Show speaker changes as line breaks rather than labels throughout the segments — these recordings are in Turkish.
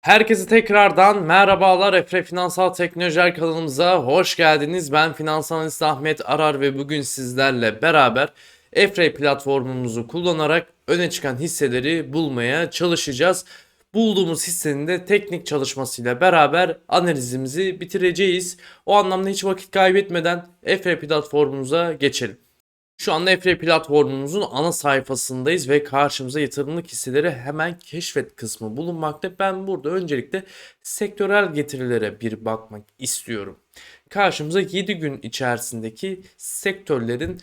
Herkese tekrardan merhabalar Efre Finansal Teknolojiler kanalımıza hoş geldiniz. Ben finansal analist Ahmet Arar ve bugün sizlerle beraber Efre platformumuzu kullanarak öne çıkan hisseleri bulmaya çalışacağız. Bulduğumuz hissenin de teknik çalışmasıyla beraber analizimizi bitireceğiz. O anlamda hiç vakit kaybetmeden Efre platformumuza geçelim. Şu anda Efre platformumuzun ana sayfasındayız ve karşımıza yatırımlık hisseleri hemen keşfet kısmı bulunmakta. Ben burada öncelikle sektörel getirilere bir bakmak istiyorum. Karşımıza 7 gün içerisindeki sektörlerin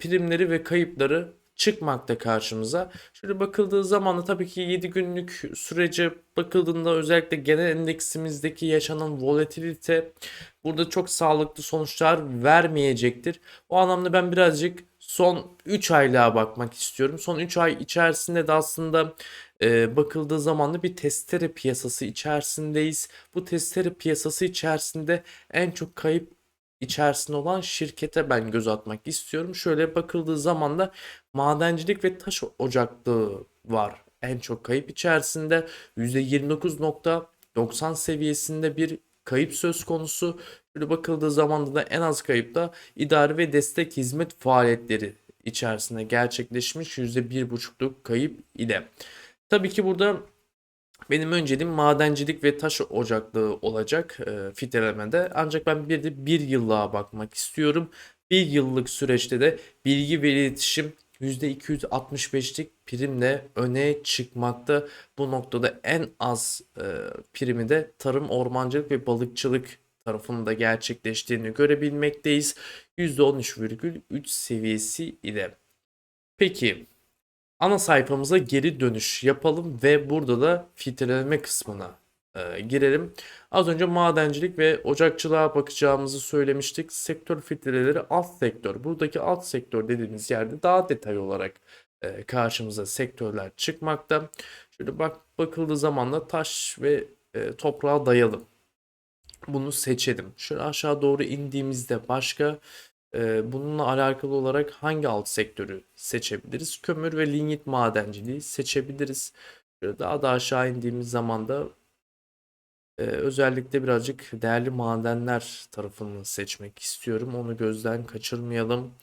primleri ve kayıpları çıkmakta karşımıza. Şöyle bakıldığı zaman da tabii ki 7 günlük sürece bakıldığında özellikle genel endeksimizdeki yaşanan volatilite burada çok sağlıklı sonuçlar vermeyecektir. O anlamda ben birazcık son 3 aylığa bakmak istiyorum. Son 3 ay içerisinde de aslında e, bakıldığı zaman da bir testere piyasası içerisindeyiz. Bu testere piyasası içerisinde en çok kayıp içerisinde olan şirkete ben göz atmak istiyorum. Şöyle bakıldığı zaman da madencilik ve taş ocaklığı var. En çok kayıp içerisinde %29.90 seviyesinde bir kayıp söz konusu. Böyle bakıldığı zaman da en az kayıp da idari ve destek hizmet faaliyetleri içerisinde gerçekleşmiş %1,5'luk kayıp ile. Tabii ki burada benim önceliğim madencilik ve taş ocaklığı olacak e, filtrelemede. Ancak ben bir de bir yıllığa bakmak istiyorum. Bir yıllık süreçte de bilgi ve iletişim %265'lik primle öne çıkmakta. Bu noktada en az e, primi de tarım, ormancılık ve balıkçılık tarafında gerçekleştiğini görebilmekteyiz. %13,3 seviyesi ile. Peki ana sayfamıza geri dönüş yapalım ve burada da filtreleme kısmına e, girelim. Az önce madencilik ve ocakçılığa bakacağımızı söylemiştik. Sektör filtreleri alt sektör. Buradaki alt sektör dediğimiz yerde daha detay olarak e, karşımıza sektörler çıkmakta. Şöyle bak bakıldığı zaman da taş ve e, toprağa dayalı. Bunu seçelim. Şöyle aşağı doğru indiğimizde başka bununla alakalı olarak hangi alt sektörü seçebiliriz? Kömür ve lignit madenciliği seçebiliriz. Daha da aşağı indiğimiz zaman da özellikle birazcık değerli madenler tarafını seçmek istiyorum. Onu gözden kaçırmayalım.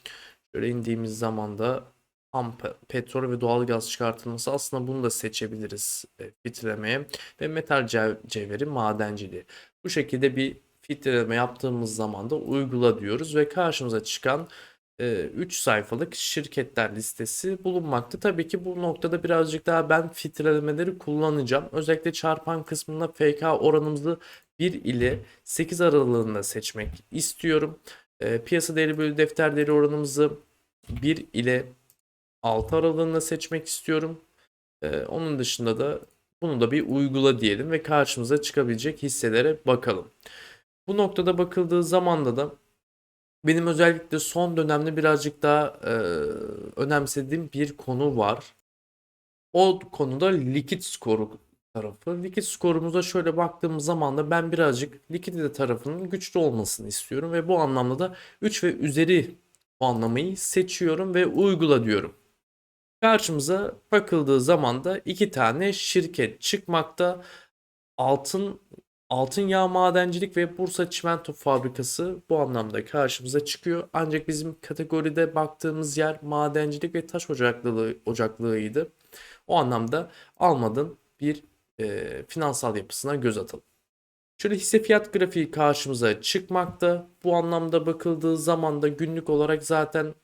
Şöyle indiğimiz zaman da ham pe- petrol ve doğalgaz çıkartılması aslında bunu da seçebiliriz filtrelemeye ve metal cev- cevheri madenciliği. Bu şekilde bir filtreleme yaptığımız zaman da uygula diyoruz ve karşımıza çıkan 3 sayfalık şirketler listesi bulunmakta. Tabii ki bu noktada birazcık daha ben filtrelemeleri kullanacağım. Özellikle çarpan kısmında FK oranımızı 1 ile 8 aralığında seçmek istiyorum. E, piyasa değeri bölü defter değeri oranımızı 1 ile 6 aralığında seçmek istiyorum. E, onun dışında da bunu da bir uygula diyelim ve karşımıza çıkabilecek hisselere bakalım. Bu noktada bakıldığı zamanda da benim özellikle son dönemde birazcık daha e, önemsediğim bir konu var. O konuda likit skoru tarafı. Likit skorumuza şöyle baktığımız zaman da ben birazcık likidite tarafının güçlü olmasını istiyorum ve bu anlamda da 3 ve üzeri puanlamayı seçiyorum ve uygula diyorum. Karşımıza bakıldığı zaman da iki tane şirket çıkmakta. Altın Altın Yağ Madencilik ve Bursa Çimento Fabrikası bu anlamda karşımıza çıkıyor. Ancak bizim kategoride baktığımız yer madencilik ve taş ocaklığı ocaklığıydı. O anlamda almadın bir e, finansal yapısına göz atalım. Şöyle hisse fiyat grafiği karşımıza çıkmakta. Bu anlamda bakıldığı zaman da günlük olarak zaten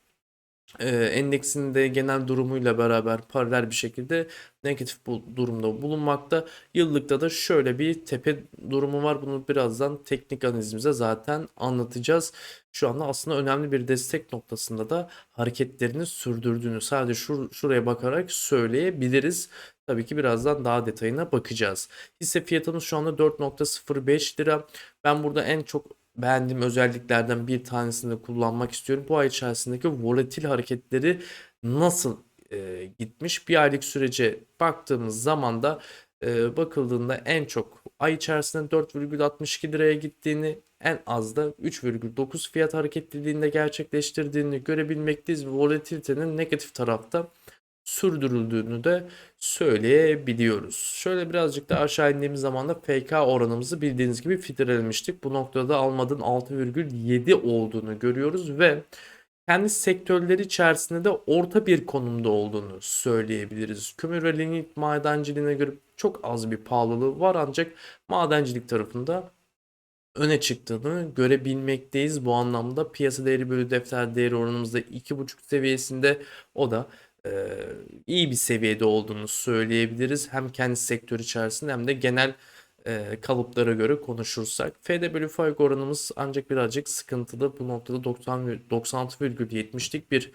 e, endeksin de genel durumuyla beraber paralel bir şekilde negatif bu durumda bulunmakta. Yıllıkta da şöyle bir tepe durumu var. Bunu birazdan teknik analizimize zaten anlatacağız. Şu anda aslında önemli bir destek noktasında da hareketlerini sürdürdüğünü sadece şur şuraya bakarak söyleyebiliriz. Tabii ki birazdan daha detayına bakacağız. Hisse fiyatımız şu anda 4.05 lira. Ben burada en çok beğendiğim özelliklerden bir tanesini kullanmak istiyorum. Bu ay içerisindeki volatil hareketleri nasıl e, gitmiş? Bir aylık sürece baktığımız zaman da e, bakıldığında en çok ay içerisinde 4,62 liraya gittiğini en az da 3,9 fiyat hareketliliğinde gerçekleştirdiğini görebilmekteyiz. Volatilitenin negatif tarafta sürdürüldüğünü de söyleyebiliyoruz. Şöyle birazcık da aşağı indiğimiz zaman da FK oranımızı bildiğiniz gibi filtrelemiştik. Bu noktada Almad'ın 6,7 olduğunu görüyoruz ve kendi sektörleri içerisinde de orta bir konumda olduğunu söyleyebiliriz. Kömür ve lignit madenciliğine göre çok az bir pahalılığı var ancak madencilik tarafında öne çıktığını görebilmekteyiz. Bu anlamda piyasa değeri bölü defter değeri oranımızda 2,5 seviyesinde o da iyi bir seviyede olduğunu söyleyebiliriz. Hem kendi sektör içerisinde hem de genel e, kalıplara göre konuşursak. FD bölü FAIG oranımız ancak birazcık sıkıntılı. Bu noktada 90, 96,70'lik bir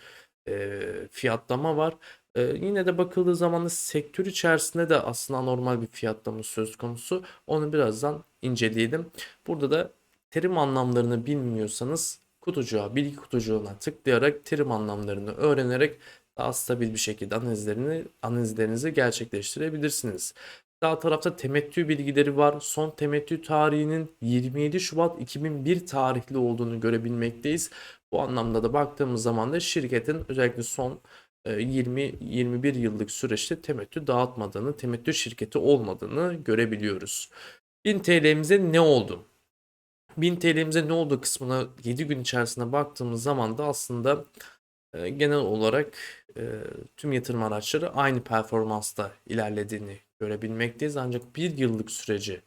e, fiyatlama var. E, yine de bakıldığı zaman da sektör içerisinde de aslında normal bir fiyatlama söz konusu. Onu birazdan inceleyelim. Burada da terim anlamlarını bilmiyorsanız kutucuğa, bilgi kutucuğuna tıklayarak terim anlamlarını öğrenerek daha stabil bir şekilde analizlerini analizlerinizi gerçekleştirebilirsiniz. Sağ tarafta temettü bilgileri var. Son temettü tarihinin 27 Şubat 2001 tarihli olduğunu görebilmekteyiz. Bu anlamda da baktığımız zaman da şirketin özellikle son 20-21 yıllık süreçte temettü dağıtmadığını, temettü şirketi olmadığını görebiliyoruz. 1000 TL'mize ne oldu? 1000 TL'mize ne oldu kısmına 7 gün içerisinde baktığımız zaman da aslında e, genel olarak e, tüm yatırım araçları aynı performansta ilerlediğini görebilmekteyiz. Ancak bir yıllık süreci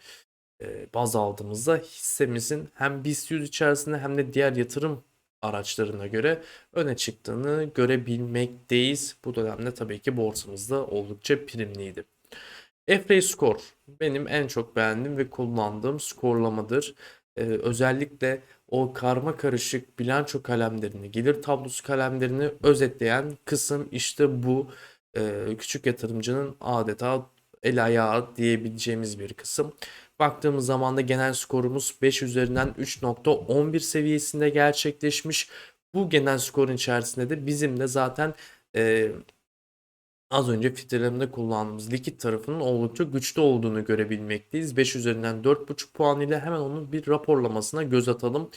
e, baz aldığımızda hissemizin hem BIST 100 içerisinde hem de diğer yatırım araçlarına göre öne çıktığını görebilmekteyiz. Bu dönemde tabii ki borsamızda oldukça primliydi. FRA Score benim en çok beğendiğim ve kullandığım skorlamadır. Ee, özellikle o karma karışık bilanço kalemlerini, gelir tablosu kalemlerini özetleyen kısım işte bu e, küçük yatırımcının adeta el ayağı diyebileceğimiz bir kısım. Baktığımız zaman da genel skorumuz 5 üzerinden 3.11 seviyesinde gerçekleşmiş. Bu genel skorun içerisinde de bizim de zaten e, az önce filtrelemede kullandığımız likit tarafının oldukça güçlü olduğunu görebilmekteyiz. 5 üzerinden 4.5 puan ile hemen onun bir raporlamasına göz atalım.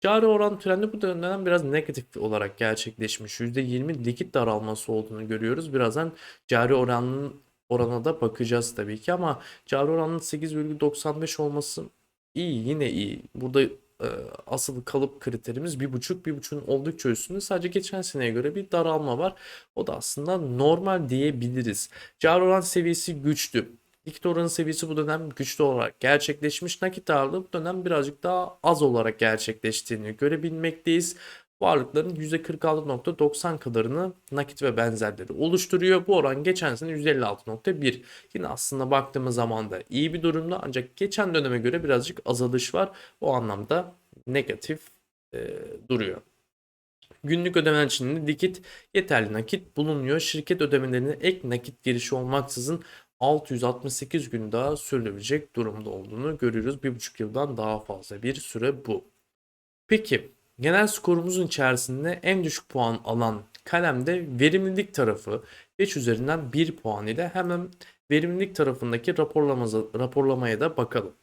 Cari oran trendi bu dönemden biraz negatif olarak gerçekleşmiş. %20 likit daralması olduğunu görüyoruz. Birazdan cari oranın orana da bakacağız tabii ki ama cari oranının 8,95 olması iyi yine iyi. Burada e, asıl kalıp kriterimiz 1.5 1.5'un oldukça üstünde. Sadece geçen seneye göre bir daralma var. O da aslında normal diyebiliriz. Cari oran seviyesi güçlü. Likit oranı seviyesi bu dönem güçlü olarak gerçekleşmiş. Nakit ağırlığı bu dönem birazcık daha az olarak gerçekleştiğini görebilmekteyiz. Varlıkların %46.90 kadarını nakit ve benzerleri oluşturuyor. Bu oran geçen sene %56.1. Yine aslında baktığımız zaman da iyi bir durumda ancak geçen döneme göre birazcık azalış var. O anlamda negatif e, duruyor. Günlük ödemeler için de likit yeterli nakit bulunuyor. Şirket ödemelerine ek nakit girişi olmaksızın 668 gün daha sürülebilecek durumda olduğunu görüyoruz. 1,5 yıldan daha fazla bir süre bu. Peki genel skorumuzun içerisinde en düşük puan alan kalemde verimlilik tarafı 5 üzerinden 1 puan ile hemen verimlilik tarafındaki raporlamaya da bakalım.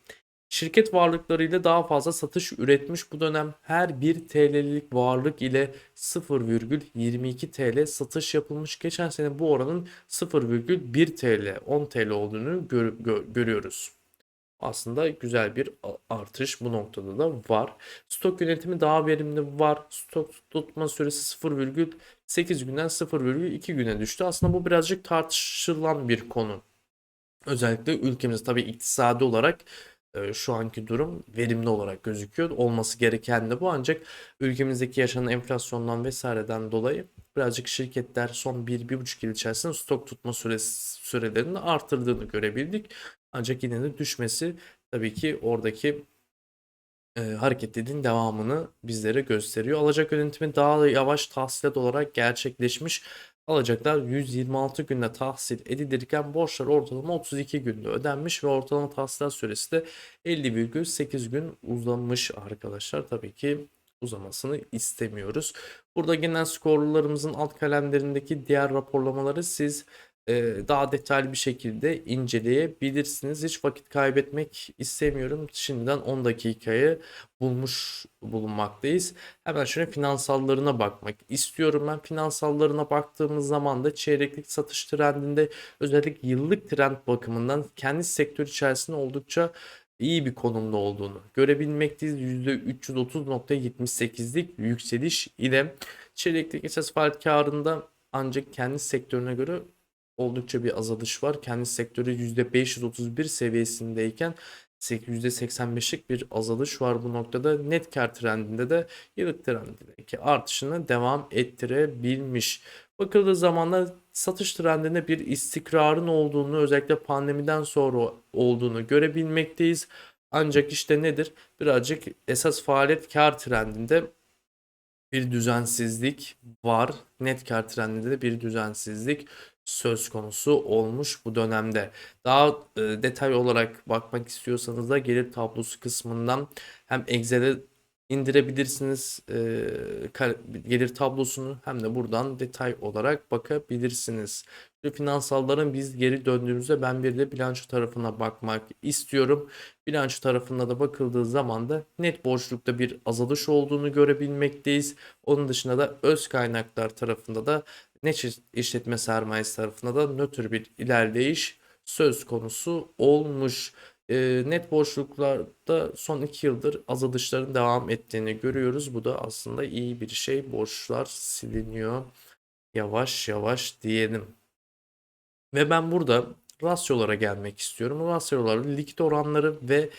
Şirket varlıklarıyla daha fazla satış üretmiş bu dönem her 1 TL'lik varlık ile 0,22 TL satış yapılmış. Geçen sene bu oranın 0,1 TL 10 TL olduğunu gör, gör, görüyoruz. Aslında güzel bir artış bu noktada da var. Stok yönetimi daha verimli var. Stok tutma süresi 0,8 günden 0,2 güne düştü. Aslında bu birazcık tartışılan bir konu. Özellikle ülkemizde tabii iktisadi olarak e, şu anki durum verimli olarak gözüküyor. Olması gereken de bu ancak ülkemizdeki yaşanan enflasyondan vesaireden dolayı birazcık şirketler son 1-1,5 yıl içerisinde stok tutma süresi, sürelerini artırdığını görebildik. Ancak yine de düşmesi tabii ki oradaki e, hareketlerin devamını bizlere gösteriyor. Alacak yönetimi daha yavaş tahsilat olarak gerçekleşmiş. Alacaklar 126 günde tahsil edilirken borçlar ortalama 32 günde ödenmiş ve ortalama tahsilat süresi de 50,8 gün uzamış arkadaşlar. Tabii ki uzamasını istemiyoruz. Burada genel skorlarımızın alt kalemlerindeki diğer raporlamaları siz daha detaylı bir şekilde inceleyebilirsiniz. Hiç vakit kaybetmek istemiyorum. Şimdiden 10 dakikayı bulmuş bulunmaktayız. Hemen şöyle finansallarına bakmak istiyorum. Ben finansallarına baktığımız zaman da çeyreklik satış trendinde özellikle yıllık trend bakımından kendi sektör içerisinde oldukça iyi bir konumda olduğunu görebilmekteyiz. %330.78'lik yükseliş ile çeyreklik esas faaliyet karında ancak kendi sektörüne göre oldukça bir azalış var. Kendi sektörü %531 seviyesindeyken %85'lik bir azalış var bu noktada. Net kar trendinde de yıllık trendindeki artışını devam ettirebilmiş. Bakıldığı zaman da satış trendinde bir istikrarın olduğunu özellikle pandemiden sonra olduğunu görebilmekteyiz. Ancak işte nedir? Birazcık esas faaliyet kar trendinde bir düzensizlik var. Net kar trendinde de bir düzensizlik söz konusu olmuş bu dönemde. Daha e, detay olarak bakmak istiyorsanız da gelir tablosu kısmından hem Excel'e indirebilirsiniz e, gelir tablosunu hem de buradan detay olarak bakabilirsiniz. Şu finansalların biz geri döndüğümüzde ben bir de bilanço tarafına bakmak istiyorum. Bilanço tarafına da bakıldığı zaman da net borçlukta bir azalış olduğunu görebilmekteyiz. Onun dışında da öz kaynaklar tarafında da net işletme sermayesi tarafında da nötr bir ilerleyiş söz konusu olmuş. E, net borçluklarda son 2 yıldır azalışların devam ettiğini görüyoruz. Bu da aslında iyi bir şey. Borçlar siliniyor yavaş yavaş diyelim. Ve ben burada rasyolara gelmek istiyorum. Rasyoları, likit oranları ve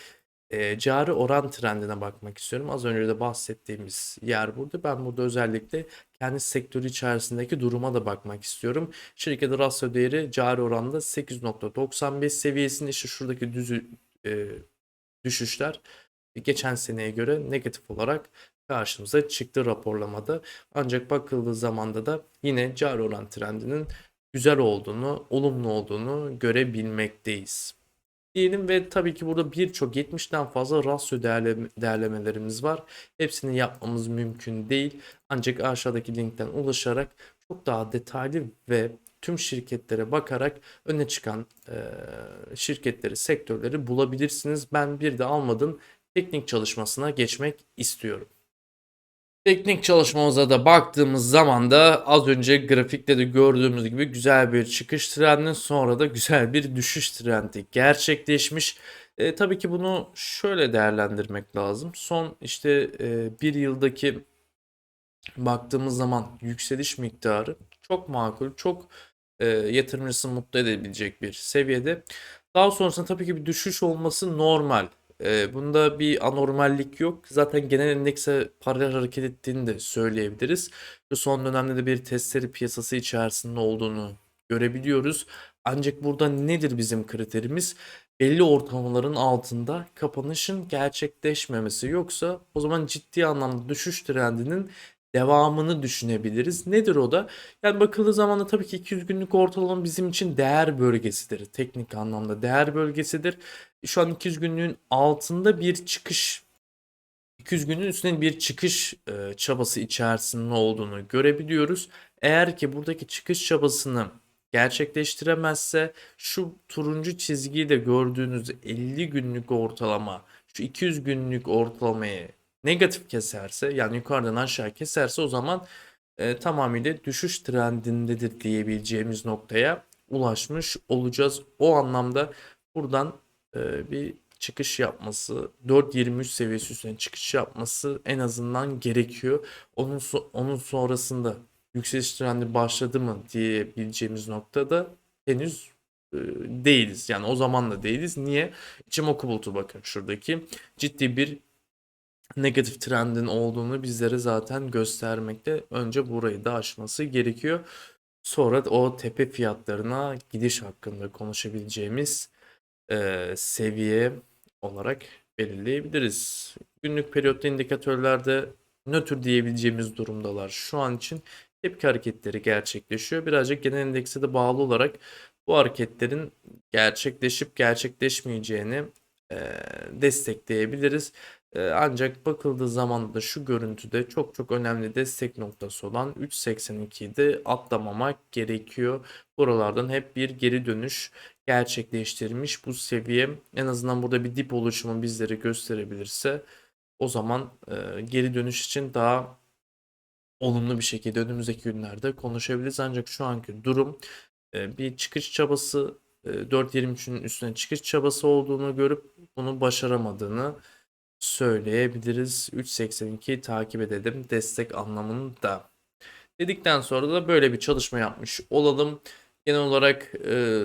e, cari oran trendine bakmak istiyorum. Az önce de bahsettiğimiz yer burada. Ben burada özellikle kendi sektörü içerisindeki duruma da bakmak istiyorum. Şirketin rasyo değeri cari oranda 8.95 seviyesinde işte şuradaki düzü, e, düşüşler geçen seneye göre negatif olarak karşımıza çıktı raporlamada. Ancak bakıldığı zamanda da yine cari oran trendinin güzel olduğunu, olumlu olduğunu görebilmekteyiz. Diyelim ve tabii ki burada birçok 70'ten fazla rasyo değerleme, değerlemelerimiz var. Hepsini yapmamız mümkün değil. Ancak aşağıdaki linkten ulaşarak çok daha detaylı ve tüm şirketlere bakarak öne çıkan e, şirketleri, sektörleri bulabilirsiniz. Ben bir de almadım teknik çalışmasına geçmek istiyorum. Teknik çalışmamıza da baktığımız zaman da az önce grafikte de gördüğümüz gibi güzel bir çıkış trendi sonra da güzel bir düşüş trendi gerçekleşmiş. E, tabii ki bunu şöyle değerlendirmek lazım. Son işte e, bir yıldaki baktığımız zaman yükseliş miktarı çok makul, çok e, yatırımcısını mutlu edebilecek bir seviyede. Daha sonrasında tabii ki bir düşüş olması normal. E, bunda bir anormallik yok. Zaten genel endekse paralel hareket ettiğini de söyleyebiliriz. Ve son dönemde de bir testleri piyasası içerisinde olduğunu görebiliyoruz. Ancak burada nedir bizim kriterimiz? Belli ortalamaların altında kapanışın gerçekleşmemesi. Yoksa o zaman ciddi anlamda düşüş trendinin devamını düşünebiliriz. Nedir o da? Yani bakıldığı zaman da tabii ki 200 günlük ortalama bizim için değer bölgesidir. Teknik anlamda değer bölgesidir. Şu an 200 günlüğün altında bir çıkış 200 günün üstünde bir çıkış e, çabası içerisinde olduğunu görebiliyoruz. Eğer ki buradaki çıkış çabasını gerçekleştiremezse şu turuncu çizgiyi de gördüğünüz 50 günlük ortalama şu 200 günlük ortalamayı negatif keserse yani yukarıdan aşağı keserse o zaman e, tamamıyla düşüş trendindedir diyebileceğimiz noktaya ulaşmış olacağız. O anlamda buradan e, bir çıkış yapması 4.23 seviyesi üstüne çıkış yapması en azından gerekiyor. Onun so- onun sonrasında yükseliş trendi başladı mı diyebileceğimiz noktada henüz e, değiliz. Yani o zaman da değiliz. Niye? İçimoku bulutu bakın şuradaki ciddi bir negatif trendin olduğunu bizlere zaten göstermekte. Önce burayı da aşması gerekiyor. Sonra o tepe fiyatlarına gidiş hakkında konuşabileceğimiz e, seviye olarak belirleyebiliriz. Günlük periyotlu indikatörlerde nötr diyebileceğimiz durumdalar. Şu an için tepki hareketleri gerçekleşiyor. Birazcık genel endekse de bağlı olarak bu hareketlerin gerçekleşip gerçekleşmeyeceğini e, destekleyebiliriz. Ee, ancak bakıldığı zaman da şu görüntüde çok çok önemli destek noktası olan 3.82'yi de atlamamak gerekiyor. Buralardan hep bir geri dönüş gerçekleştirmiş bu seviye. En azından burada bir dip oluşumu bizlere gösterebilirse o zaman e, geri dönüş için daha olumlu bir şekilde önümüzdeki günlerde konuşabiliriz. Ancak şu anki durum e, bir çıkış çabası e, 4.23'ün üstüne çıkış çabası olduğunu görüp bunu başaramadığını söyleyebiliriz. 3.82 takip edelim destek anlamında. Dedikten sonra da böyle bir çalışma yapmış olalım. Genel olarak e,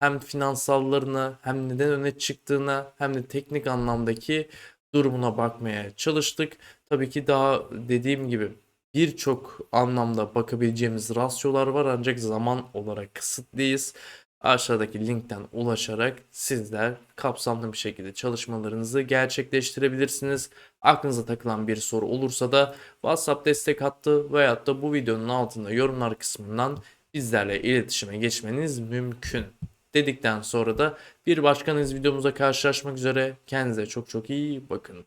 hem finansallarına hem neden öne çıktığına hem de teknik anlamdaki durumuna bakmaya çalıştık. Tabii ki daha dediğim gibi birçok anlamda bakabileceğimiz rasyolar var ancak zaman olarak kısıtlıyız. Aşağıdaki linkten ulaşarak sizler kapsamlı bir şekilde çalışmalarınızı gerçekleştirebilirsiniz. Aklınıza takılan bir soru olursa da WhatsApp destek hattı veyahut da bu videonun altında yorumlar kısmından bizlerle iletişime geçmeniz mümkün. Dedikten sonra da bir başka videomuzda karşılaşmak üzere. Kendinize çok çok iyi bakın.